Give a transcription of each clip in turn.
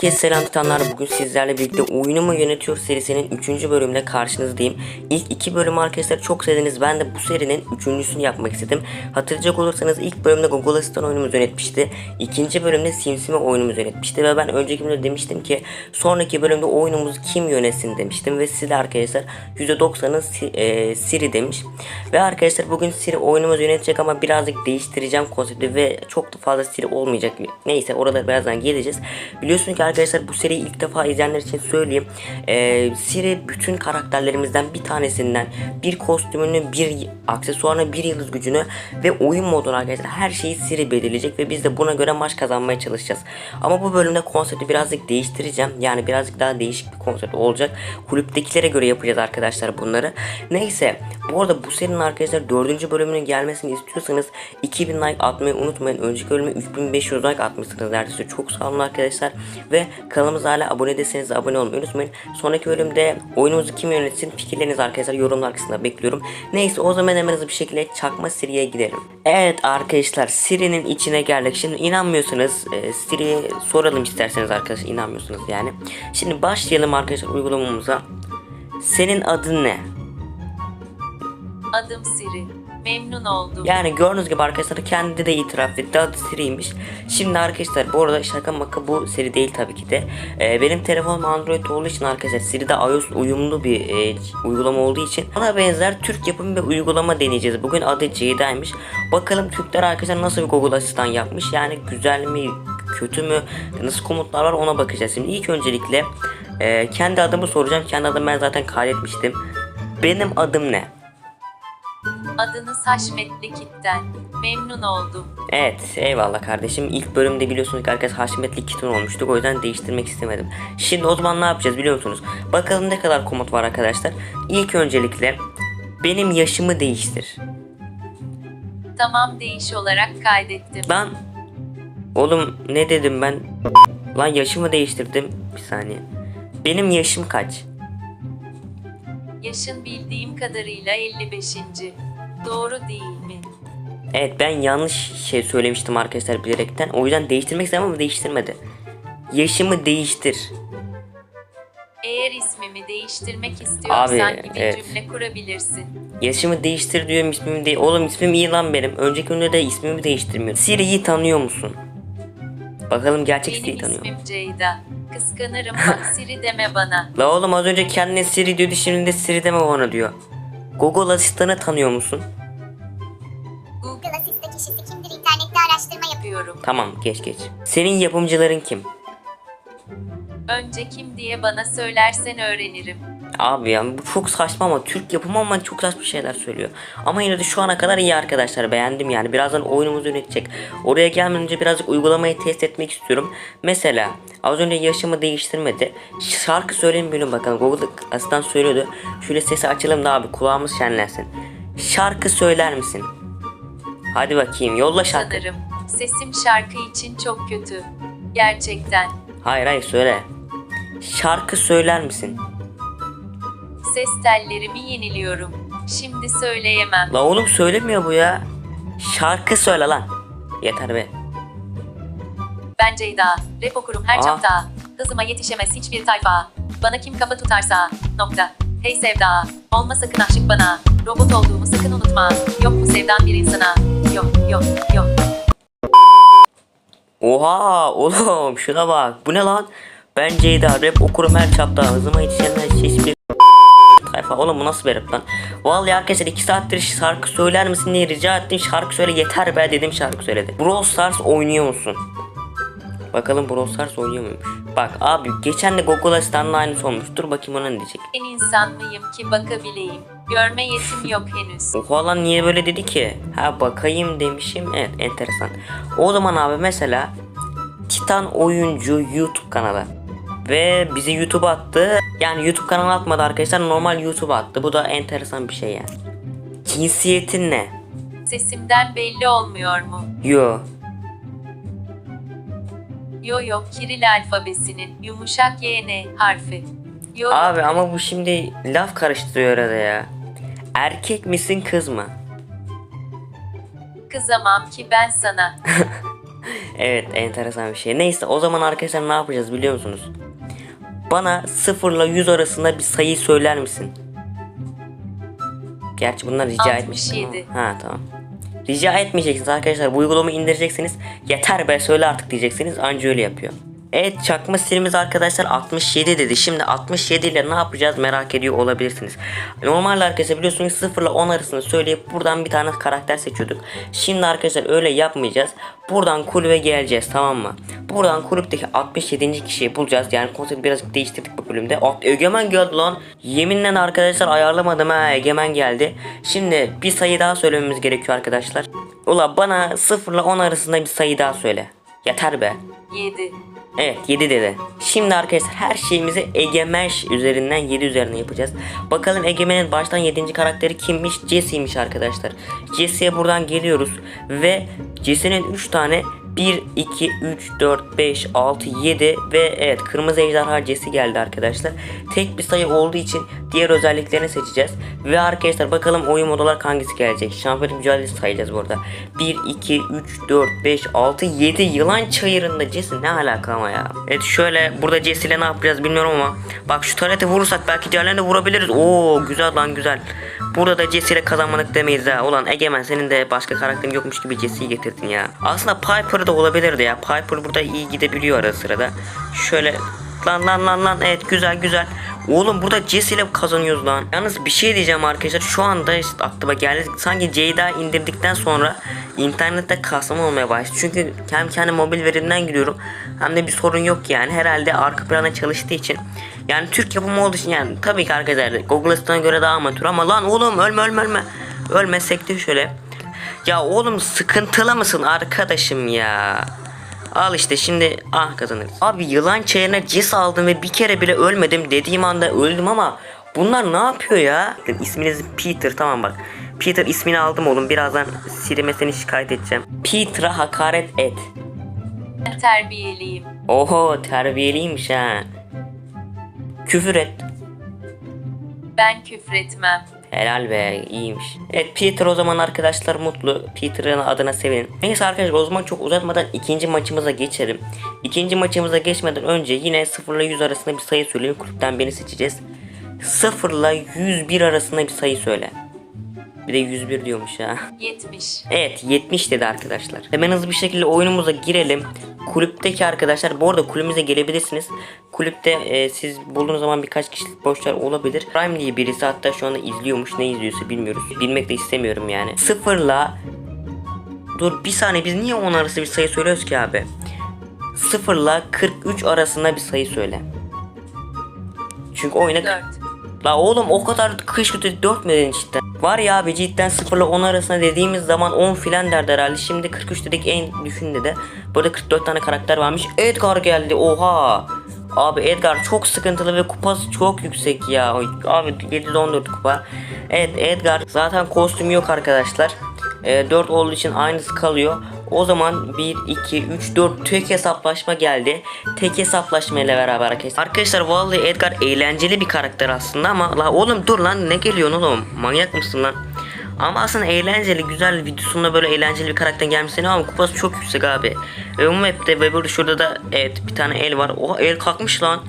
Herkese selam tutanlar bugün sizlerle birlikte oyunumu yönetiyor serisinin 3. bölümüne karşınızdayım. İlk iki bölüm arkadaşlar çok sevdiniz. Ben de bu serinin üçüncüsünü yapmak istedim. Hatırlayacak olursanız ilk bölümde Google Assistant oyunumuzu yönetmişti. İkinci bölümde SimSimi oyunumuzu yönetmişti. Ve ben önceki bölümde demiştim ki sonraki bölümde oyunumuzu kim yönetsin demiştim. Ve siz de arkadaşlar %90'ı Si- e, Siri demiş. Ve arkadaşlar bugün Siri oyunumuzu yönetecek ama birazcık değiştireceğim konsepti ve çok da fazla Siri olmayacak. Neyse orada birazdan geleceğiz. Biliyorsunuz ki arkadaşlar bu seriyi ilk defa izleyenler için söyleyeyim. Ee, Siri bütün karakterlerimizden bir tanesinden bir kostümünü, bir aksesuarını, bir yıldız gücünü ve oyun modunu arkadaşlar her şeyi Siri belirleyecek ve biz de buna göre maç kazanmaya çalışacağız. Ama bu bölümde konsepti birazcık değiştireceğim. Yani birazcık daha değişik bir konsept olacak. Kulüptekilere göre yapacağız arkadaşlar bunları. Neyse bu arada bu serinin arkadaşlar dördüncü bölümünün gelmesini istiyorsanız 2000 like atmayı unutmayın. Önceki bölüme 3500 like atmışsınız neredeyse. Çok sağ olun arkadaşlar. Ve kanalımıza hala abone değilseniz de abone olmayı unutmayın. Sonraki bölümde oyunumuzu kim yönetsin fikirlerinizi arkadaşlar yorumlar kısmında bekliyorum. Neyse o zaman hemen hızlı bir şekilde çakma Siri'ye gidelim. Evet arkadaşlar Siri'nin içine geldik. Şimdi inanmıyorsanız e, Siri'ye soralım isterseniz arkadaşlar inanmıyorsunuz yani. Şimdi başlayalım arkadaşlar uygulamamıza. Senin adın ne? Adım Siri. Memnun oldum. Yani gördüğünüz gibi arkadaşlar kendi de itiraf etti adı Siri'ymiş. Şimdi arkadaşlar bu arada şaka maka bu Siri değil tabii ki de. Ee, benim telefonum Android olduğu için arkadaşlar Siri'de iOS uyumlu bir e, uygulama olduğu için bana benzer Türk yapımı bir uygulama deneyeceğiz. Bugün adı Ceyda'ymış. Bakalım Türkler arkadaşlar nasıl bir Google Asistan yapmış. Yani güzel mi kötü mü nasıl komutlar var ona bakacağız. Şimdi ilk öncelikle e, kendi adımı soracağım. Kendi adımı ben zaten kaydetmiştim. Benim adım ne? Adınız Haşmetli Kitten. Memnun oldum. Evet eyvallah kardeşim. İlk bölümde biliyorsunuz ki arkadaş Haşmetli Kitun olmuştuk. O yüzden değiştirmek istemedim. Şimdi o zaman ne yapacağız biliyor musunuz? Bakalım ne kadar komut var arkadaşlar. İlk öncelikle benim yaşımı değiştir. Tamam değiş olarak kaydettim. Lan oğlum ne dedim ben? Lan yaşımı değiştirdim. Bir saniye. Benim yaşım kaç? Yaşın bildiğim kadarıyla 55. Doğru değil mi? Evet ben yanlış şey söylemiştim arkadaşlar bilerekten. O yüzden değiştirmek istedim ama değiştirmedi. Yaşımı değiştir. Eğer ismimi değiştirmek istiyorsan Abi, gibi evet. cümle kurabilirsin. Yaşımı değiştir diyorum ismimi değil. Oğlum ismim iyi lan benim. Önceki günde de ismimi değiştirmiyor. Siri'yi tanıyor musun? Bakalım gerçek Siri'yi Benim tanıyor mu? ismim Ceyda. Kıskanırım bak Siri deme bana. La oğlum az önce kendine Siri diyordu şimdi de Siri deme bana diyor. Google asistanı tanıyor musun? Google Google Asista kişisi kimdir? İnternette araştırma yapıyor. yapıyorum. Tamam geç geç. Senin yapımcıların kim? Önce kim diye bana söylersen öğrenirim. Abi ya bu çok saçma ama Türk yapımı ama çok saçma şeyler söylüyor. Ama yine de şu ana kadar iyi arkadaşlar beğendim yani. Birazdan oyunumuzu yönetecek. Oraya gelmeden önce birazcık uygulamayı test etmek istiyorum. Mesela az önce yaşımı değiştirmedi. Şarkı söyleyin bilin bakalım. Google asistan söylüyordu. Şöyle sesi açalım da abi kulağımız şenlensin. Şarkı söyler misin? Hadi bakayım yolla şarkı. Sanırım sesim şarkı için çok kötü. Gerçekten. Hayır hayır söyle. Şarkı söyler misin? Ses tellerimi yeniliyorum. Şimdi söyleyemem. La oğlum söylemiyor bu ya. Şarkı söyle lan. Yeter be. Ben Ceyda. Rap okurum her Aa. çapta. Hızıma yetişemez hiçbir tayfa. Bana kim kafa tutarsa. Nokta. Hey sevda. Olma sakın aşık bana. Robot olduğumu sakın unutma. Yok mu sevdan bir insana? Yok yok yok. Oha oğlum şuna bak. Bu ne lan? Ben Ceyda rap okurum her çapta. Hızıma yetişenler hiçbir tayfa. Oğlum bu nasıl bir rap lan? Vallahi arkadaşlar 2 saattir şarkı söyler misin diye rica ettim. Şarkı söyle yeter be dedim şarkı söyledi. Brawl Stars oynuyor musun? Bakalım Brawl Stars oynuyor muymuş? Bak abi geçen de Google Asistan'la aynısı olmuş. Dur bakayım ona ne diyecek. Ben insan mıyım ki bakabileyim? Görme yetim yok henüz. Oha lan niye böyle dedi ki? Ha bakayım demişim. Evet enteresan. O zaman abi mesela Titan oyuncu YouTube kanalı. Ve bizi YouTube attı. Yani YouTube kanalı atmadı arkadaşlar. Normal YouTube attı. Bu da enteresan bir şey yani. Cinsiyetin ne? Sesimden belli olmuyor mu? Yo. Yo yo Kiril alfabesinin yumuşak YN harfi. Yo Abi ama bu şimdi laf karıştırıyor arada ya. Erkek misin kız mı? kızamam ki ben sana. Evet enteresan bir şey. Neyse o zaman arkadaşlar ne yapacağız biliyor musunuz? Bana 0 ile 100 arasında bir sayı söyler misin? Gerçi bunlar rica etmiş. 67. Ha tamam. Rica etmeyeceksiniz arkadaşlar. Bu uygulamayı indireceksiniz. Yeter be söyle artık diyeceksiniz. Anca öyle yapıyor. Evet çakma stilimiz arkadaşlar 67 dedi. Şimdi 67 ile ne yapacağız merak ediyor olabilirsiniz. Normalde arkadaşlar biliyorsunuz 0 ile 10 arasında söyleyip buradan bir tane karakter seçiyorduk. Şimdi arkadaşlar öyle yapmayacağız. Buradan kulübe geleceğiz tamam mı? Buradan kulüpteki 67. kişiyi bulacağız. Yani konsepti birazcık değiştirdik bu bölümde. Aa, Egemen geldi lan. Yeminle arkadaşlar ayarlamadım ha Egemen geldi. Şimdi bir sayı daha söylememiz gerekiyor arkadaşlar. Ula bana 0 ile 10 arasında bir sayı daha söyle. Yeter be. 7. Evet 7 dedi. Şimdi arkadaşlar her şeyimizi Egemen üzerinden 7 üzerinden yapacağız. Bakalım Egemen'in baştan 7. karakteri kimmiş? Jesse'ymiş arkadaşlar. Jesse'ye buradan geliyoruz ve Jesse'nin 3 tane 1, 2, 3, 4, 5, 6, 7 ve evet kırmızı ejderha Jesse geldi arkadaşlar. Tek bir sayı olduğu için diğer özelliklerini seçeceğiz. Ve arkadaşlar bakalım oyun mod olarak hangisi gelecek. Şampiyonluk mücadelesi sayacağız burada. 1, 2, 3, 4, 5, 6, 7 yılan çayırında Jesse ne alaka ama ya. Evet şöyle burada Jesse ile ne yapacağız bilmiyorum ama. Bak şu tarete vurursak belki diğerlerine vurabiliriz. Oo güzel lan güzel. Burada da Jesse ile kazanmadık demeyiz ha. Ulan Egemen senin de başka karakterin yokmuş gibi Jesse'yi getirdin ya. Aslında Piper da olabilirdi ya. Piper burada iyi gidebiliyor arada sırada. Şöyle lan lan lan lan evet güzel güzel. Oğlum burada Jesse ile kazanıyoruz lan. Yalnız bir şey diyeceğim arkadaşlar. Şu anda işte aklıma geldi. Sanki Ceyda indirdikten sonra internette kasma olmaya başladı. Çünkü hem kendi mobil verimden giriyorum. Hem de bir sorun yok yani. Herhalde arka plana çalıştığı için. Yani Türk yapımı olduğu için yani tabii ki arkadaşlar Google Assistant'a göre daha amatör ama lan oğlum ölme ölme ölme. Ölmesek de şöyle. Ya oğlum sıkıntılı mısın arkadaşım ya? Al işte şimdi ah kazanırız. Abi yılan çayına cis aldım ve bir kere bile ölmedim dediğim anda öldüm ama bunlar ne yapıyor ya? İsminiz Peter tamam bak. Peter ismini aldım oğlum birazdan silimesini şikayet edeceğim. Peter'a hakaret et. Terbiyeliyim. Oho terbiyeliymiş ha. Küfür et. Ben küfretmem. Helal be iyiymiş. Evet Peter o zaman arkadaşlar mutlu. Peter'ın adına sevinin. Neyse arkadaşlar o zaman çok uzatmadan ikinci maçımıza geçelim. İkinci maçımıza geçmeden önce yine 0 ile 100 arasında bir sayı söyleyeyim. Kulüpten beni seçeceğiz. 0 ile 101 arasında bir sayı söyle. Bir de 101 diyormuş ha. 70. Evet 70 dedi arkadaşlar. Hemen hızlı bir şekilde oyunumuza girelim. Kulüpteki arkadaşlar bu arada kulübümüze gelebilirsiniz. Kulüpte e, siz bulduğunuz zaman birkaç kişilik boşlar olabilir. Prime diye birisi hatta şu anda izliyormuş ne izliyorsa bilmiyoruz. Bilmek de istemiyorum yani. Sıfırla Dur bir saniye biz niye 10 arası bir sayı söylüyoruz ki abi? Sıfırla 43 arasında bir sayı söyle. Çünkü oyuna 4. La oğlum o kadar kışkırtı 4 mü dedin cidden? Var ya abi cidden 0 ile 10 arasında dediğimiz zaman 10 filan derdi herhalde. Şimdi 43 dedik en düşünde de. Burada 44 tane karakter varmış. Edgar geldi oha. Abi Edgar çok sıkıntılı ve kupası çok yüksek ya. Abi 714 kupa. Evet Edgar zaten kostüm yok arkadaşlar. 4 olduğu için aynısı kalıyor. O zaman 1, 2, 3, 4 tek hesaplaşma geldi. Tek hesaplaşma ile beraber arkadaşlar. Arkadaşlar vallahi Edgar eğlenceli bir karakter aslında ama la oğlum dur lan ne geliyorsun oğlum? Manyak mısın lan? Ama aslında eğlenceli, güzel videosunda böyle eğlenceli bir karakter gelmesi ne ama kupası çok yüksek abi. Ve bu ve burada şurada da evet bir tane el var. Oha el kalkmış lan.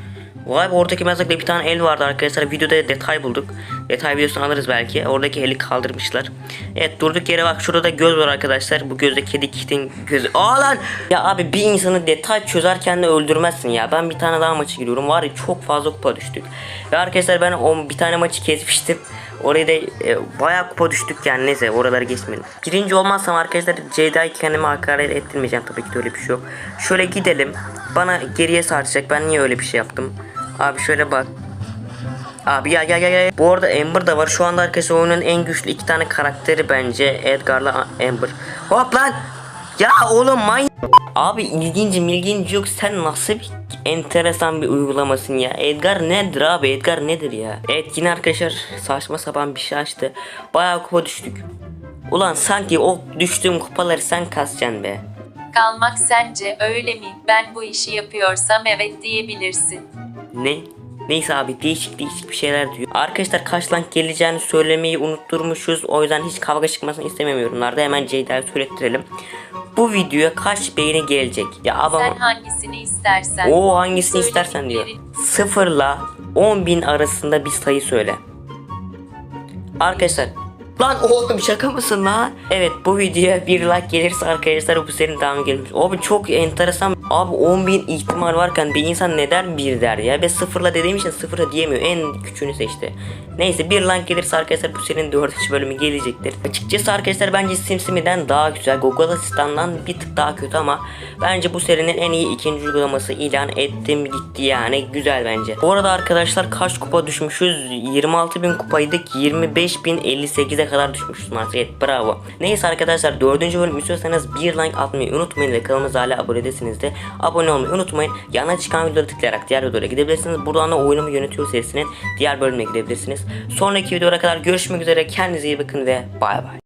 Vay be oradaki mezakta bir tane el vardı arkadaşlar. Videoda detay bulduk. Detay videosunu alırız belki. Oradaki eli kaldırmışlar. Evet durduk yere bak şurada da göz var arkadaşlar. Bu gözde kedi kitin gözü. Aa lan! Ya abi bir insanı detay çözerken de öldürmezsin ya. Ben bir tane daha maçı giriyorum. Var ya çok fazla kupa düştük. Ve arkadaşlar ben o bir tane maçı kesmiştim. Oraya da e, bayağı kupa düştük yani neyse oraları geçmeyelim. Birinci olmazsam arkadaşlar Ceyda'yı kendime hakaret ettirmeyeceğim tabii ki de öyle bir şey yok. Şöyle gidelim. Bana geriye saracak. Ben niye öyle bir şey yaptım? Abi şöyle bak. Abi gel gel gel. Bu arada Amber da var. Şu anda arkadaşlar oyunun en güçlü iki tane karakteri bence Edgar'la Amber. Hop lan. Ya oğlum man. Abi ilginç milginç yok. Sen nasıl bir enteresan bir uygulamasın ya. Edgar nedir abi? Edgar nedir ya? Evet yine arkadaşlar saçma sapan bir şey açtı. Bayağı kupa düştük. Ulan sanki o düştüğüm kupaları sen kasacaksın be. Kalmak sence öyle mi? Ben bu işi yapıyorsam evet diyebilirsin. Ne? Neyse abi değişik değişik bir şeyler diyor. Arkadaşlar kaç rank geleceğini söylemeyi unutturmuşuz. O yüzden hiç kavga çıkmasını istemiyorum yorumlarda. Hemen Ceyda'ya söylettirelim. bu videoya kaç beğeni gelecek? Ya Sen abam hangisini istersen. o hangisini istersen diyor. Sıfırla 10 bin arasında bir sayı söyle. Arkadaşlar Lan oğlum şaka mısın lan? Evet bu videoya bir like gelirse arkadaşlar bu serinin devamı gelmiş. Abi çok enteresan. Abi 10 bin ihtimal varken bir insan neden bir der ya? Ve sıfırla dediğim için sıfırla diyemiyor. En küçüğünü seçti. Neyse bir like gelirse arkadaşlar bu serinin 4. bölümü gelecektir. Açıkçası arkadaşlar bence SimSimi'den daha güzel. Google Asistan'dan bir tık daha kötü ama bence bu serinin en iyi ikinci uygulaması ilan ettim gitti yani. Güzel bence. Bu arada arkadaşlar kaç kupa düşmüşüz? 26 bin kupaydık. 25.058'e kadar düşmüşüz. Evet bravo. Neyse arkadaşlar 4. bölüm istiyorsanız bir like atmayı unutmayın ve kanalımıza hala abone değilseniz de abone olmayı unutmayın. Yana çıkan videoları tıklayarak diğer videolara gidebilirsiniz. Buradan da oyunumu yönetiyor serisinin diğer bölümüne gidebilirsiniz. Sonraki videolara kadar görüşmek üzere. Kendinize iyi bakın ve bay bay.